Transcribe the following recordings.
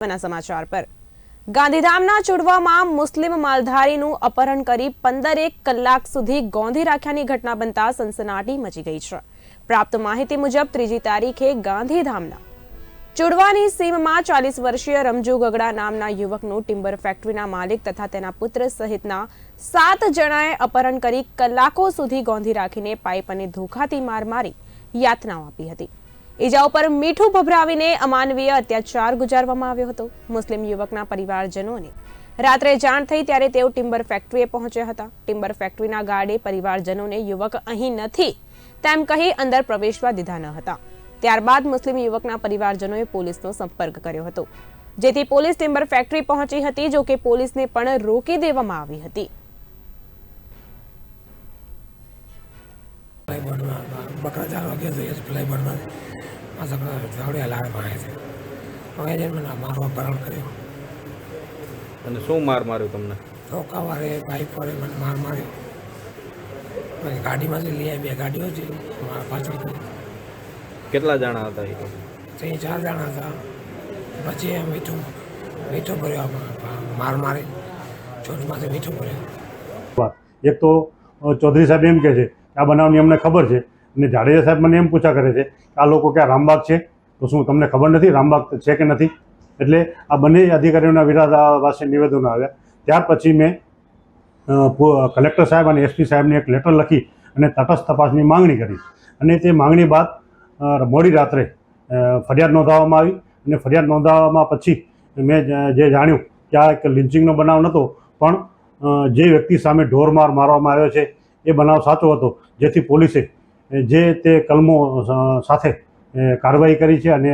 સમાચાર પર. ગાંધીધામના ચુડવામાં મુસ્લિમ માલધારીનું અપહરણ કરી પંદરેક કલાક સુધી ગોંધી રાખ્યાની ઘટના બનતા સનસનાટી મચી ગઈ છે. પ્રાપ્ત માહિતી મુજબ ત્રીજી તારીખે ગાંધીધામના ચુડવાની સીમમાં ચાલીસ વર્ષીય રમજુ ગગડા નામના યુવકનું ટિમ્બર ફેક્ટરીના માલિક તથા તેના પુત્ર સહિતના સાત જણાએ અપહરણ કરી કલાકો સુધી ગોંધી રાખીને પાઇપ અને ધોખાથી માર મારી યાતનાઓ આપી હતી. ઈજા ઉપર મીઠું ભભરાવીને અમાનવીય અત્યાચાર ગુજારવામાં આવ્યો હતો. મુસ્લિમ યુવકના પરિવારજનોને રાત્રે જાણ થઈ ત્યારે તેઓ ટિમ્બર ફેક્ટરીએ પહોંચ્યા હતા. ટિમ્બર ફેક્ટરીના ગાર્ડે પરિવારજનોને યુવક અહીં નથી તેમ કહી અંદર પ્રવેશવા દીધા ન હતા. ત્યારબાદ મુસ્લિમ યુવકના પરિવારજનોએ પોલીસનો સંપર્ક કર્યો હતો. જેથી પોલીસ ટિમ્બર ફેક્ટરી પહોંચી હતી જો કે પોલીસને પણ રોકી દેવામાં આવી હતી. પ્લાયબોર્ડમાં બકરા ચાર વાગ્યા જોઈએ છે ફ્લાયબોર્ડમાં. આ સગડા ઝાવડે લાવે ભાવે છે. હવે જઈને મને મારો અપહરણ કર્યો. અને શું માર માર્યો તમને? ધોકા વારે બાઇક વારે મને માર માર્યો. પછી ગાડીમાંથી લઈ આવી બે ગાડીઓ છે મારા પાછળ કેટલા જણા હતા એ? ત્રણ ચાર જણા હતા. પછી એમ મીઠું મીઠું ભર્યો માર મારે. ચોટમાંથી મીઠું ભર્યો. એક તો ચૌધરી સાહેબ એમ કહે છે આ બનાવની અમને ખબર છે. અને જાડેજા સાહેબ મને એમ પૂછા કરે છે કે આ લોકો ક્યાં રામબાગ છે? તો શું તમને ખબર નથી? રામબાગ છે કે નથી? એટલે આ બંને અધિકારીઓના વિરાદાવાસી નિવેદનો આવ્યા. ત્યાર પછી મેં કલેક્ટર સાહેબ અને એસપી સાહેબને એક લેટર લખી અને તટસ્થ તપાસની માંગણી કરી. અને તે માંગણી બાદ મોડી રાત્રે ફરિયાદ નોંધાવવામાં આવી. અને ફરિયાદ નોંધાવવામાં પછી મેં જે જાણ્યું કે આ એક લિન્ચિંગનો બનાવ નહોતો પણ જે વ્યક્તિ સામે ઢોરમાર મારવામાં આવ્યો છે એ બનાવ સાચો હતો, જેથી પોલીસે જે તે કલમો સાથે કાર્યવાહી કરી છે અને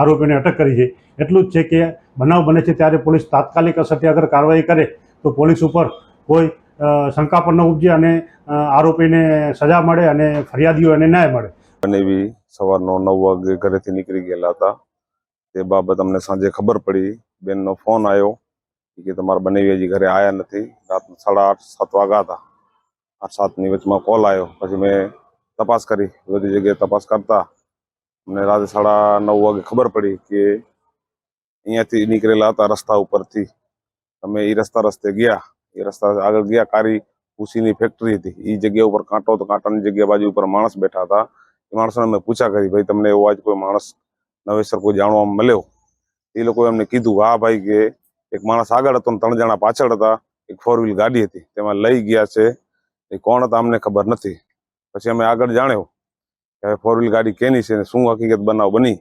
આરોપીને અટક કરી છે. એટલું જ છે કે બનાવ બને છે ત્યારે પોલીસ તાત્કાલિક અસરથી અગર કાર્યવાહી કરે તો પોલીસ ઉપર કોઈ શંકા પણ ન ઉપજે અને આરોપીને સજા મળે અને ફરિયાદીઓ એને ન્યાય મળે. અને એવી સવારનો નવ વાગે ઘરેથી નીકળી ગયેલા હતા. તે બાબત અમને સાંજે ખબર પડી. બેનનો ફોન આવ્યો કે તમારા બનેવી હજી ઘરે આવ્યા નથી. રાત સાડા આઠ, સાત વાગ્યા હતા. આઠ સાતની વચમાં કોલ આવ્યો પછી મેં તપાસ કરી. બધી જગ્યાએ તપાસ કરતા અમને રાતે સાડા નવ વાગે ખબર પડી કે અહીંયાથી નીકળેલા હતા રસ્તા ઉપરથી. અમે એ રસ્તા રસ્તે ગયા. એ રસ્તા આગળ ગયા. કારી ભૂસીની ફેક્ટરી હતી. એ જગ્યા ઉપર કાંટો તો કાંટાની જગ્યા બાજુ ઉપર માણસ બેઠા હતા. એ માણસોને મેં પૂછા કરી, ભાઈ, તમને એવો આજ કોઈ માણસ નવેસર કોઈ જાણવા મળ્યો? એ લોકોએ એમને કીધું, હા, ભાઈ, કે એક માણસ આગળ હતો ને ત્રણ જણા પાછળ હતા. એક ફોર વ્હીલ ગાડી હતી. તેમાં લઈ ગયા છે એ કોણ હતા અમને ખબર નથી. પછી અમે આગળ જાણ્યો કે ફોર વ્હીલ ગાડી કેની છે ને શું હકીકત બનાવ બની.